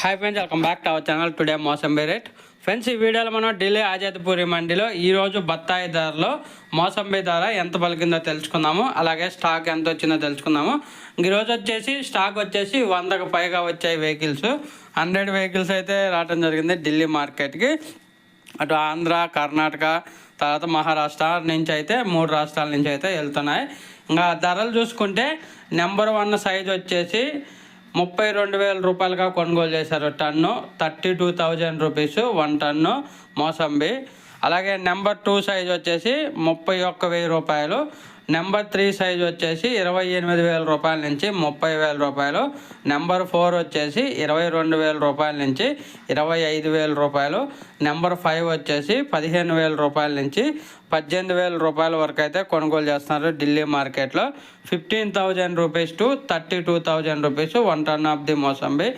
Hi friends welcome back to our channel today mosambi rate friends ఈ వీడియోలో మనం ఢిల్లీ ఆజాద్పూరి మండిలో ఈరోజు బత్తాయి ధరలో మోసంబి ధర ఎంత పలికిందో తెలుసుకుందాము. అలాగే స్టాక్ ఎంత వచ్చిందో తెలుసుకుందాము. ఈరోజు వచ్చేసి స్టాక్ వచ్చేసి వందకు పైగా వచ్చాయి వెహికల్స్ హండ్రెడ్ వెహికల్స్ అయితే రావడం జరిగింది ఢిల్లీ మార్కెట్కి అటు ఆంధ్ర కర్ణాటక తర్వాత మహారాష్ట్ర నుంచి అయితే మూడు రాష్ట్రాల నుంచి అయితే వెళ్తున్నాయి. ఇంకా ధరలు చూసుకుంటే నెంబర్ వన్ సైజ్ వచ్చేసి ముప్పై రెండు వేల రూపాయలుగా కొనుగోలు చేశారు ton thirty two thousand rupees one ton mosambi. అలాగే నెంబర్ టూ సైజ్ వచ్చేసి ముప్పై ఒక్క వెయ్యి రూపాయలు. నెంబర్ త్రీ సైజ్ వచ్చేసి ఇరవై ఎనిమిది వేల రూపాయల నుంచి ముప్పై వేల రూపాయలు. నెంబర్ ఫోర్ వచ్చేసి ఇరవై రెండు వేల రూపాయల నుంచి ఇరవై ఐదు వేల రూపాయలు. నెంబర్ ఫైవ్ వచ్చేసి పదిహేను వేల రూపాయల నుంచి పద్దెనిమిది వేల రూపాయల వరకు అయితే కొనుగోలు చేస్తున్నారు ఢిల్లీ మార్కెట్లో. Fifteen thousand rupees to thirty two thousand rupees one ton of the mosambi.